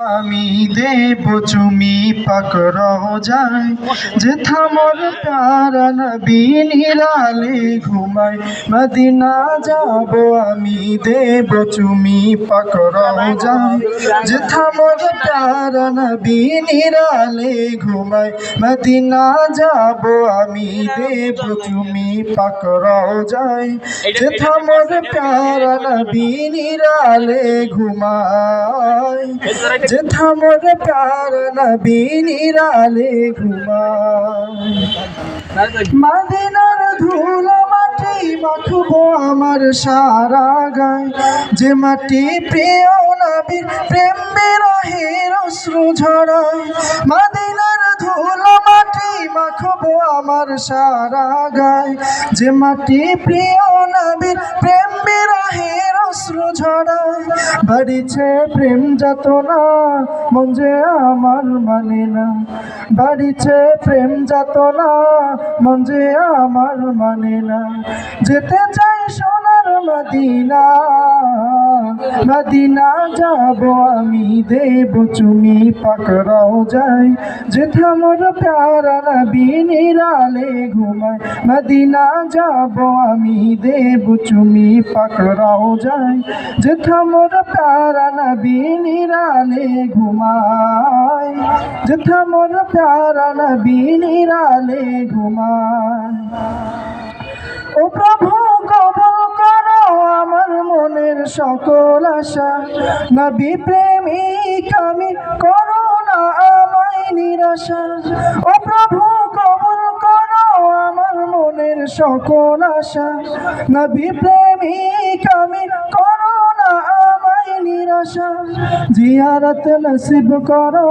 আমি দেব চুমি পাক যায় যে থামর প্যারা নবী নিরালে ঘুমাই মদিনা যাব আমি দেব চুমি পাক যায় যে থামর প্যারা নবী ঘুমাই মদিনা যাব আমি দেব চুমি পাক যায় যে থামর প্যারা নবী নিরালে ঘুমাই যে থামর প্যার নবী নিরালে ঘুমায়। মাদিনার ধুল মাটি মাখবো আমার সারা গায়। যে মাটি প্রিয় নবীর প্রেম বিরহের অশ্রু ঝরায়। মাদিনার ধুল মাটি মাখবো আমার সারা গায়। যে মাটি প্রিয় নবীর বাড়িছে প্রেম যত না মন যে আমার মানে না। বাড়িছে প্রেম যত না মন যে আমার মানে না। যেতে চাই সোনার মদিনা। মদিনা যাব আমি, দেব চুমি, পাকড়াও যাই। যে থামর প্যারা নবী নিরালে ঘুমায়। মদিনা যাব আমি, দেব চুমি, পাকড়াও যাই। যে থামর প্যারা নবী নিরালে ঘুমায়। যে থামর প্যারা নবী নিরালে ঘুমায়। ও প্রভু মনের সকল আশা, নবী প্রেমিক আমি করো না আমায় নিরাশা। ও প্রভু, কবল করো আমার মনের সকল আশা। নবী প্রেমিক আমি করো না আমায় নিরাশা। জিয়ারত নসিব করো,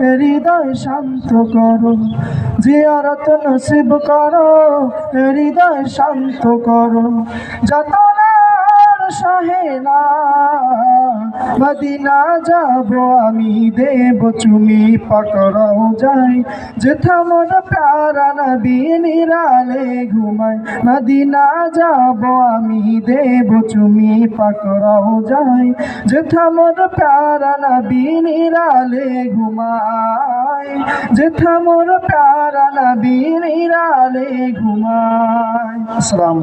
হৃদয় শান্ত করো। জিয়ারত নসিব করো, হৃদয় শান্ত করো। যত না মদিনা যাব আমি, দেব চুমি পকড়াও যাই। যে থামর প্যারা নবী নিরালে ঘুমাই মদিনা যাব আমি, দেব চুমি পকড়াও যাই। যে থামর প্যারা নবী নিরালে ঘুমাই যে থামর প্যারা নবী নিরালে ঘুমাই আসসালাম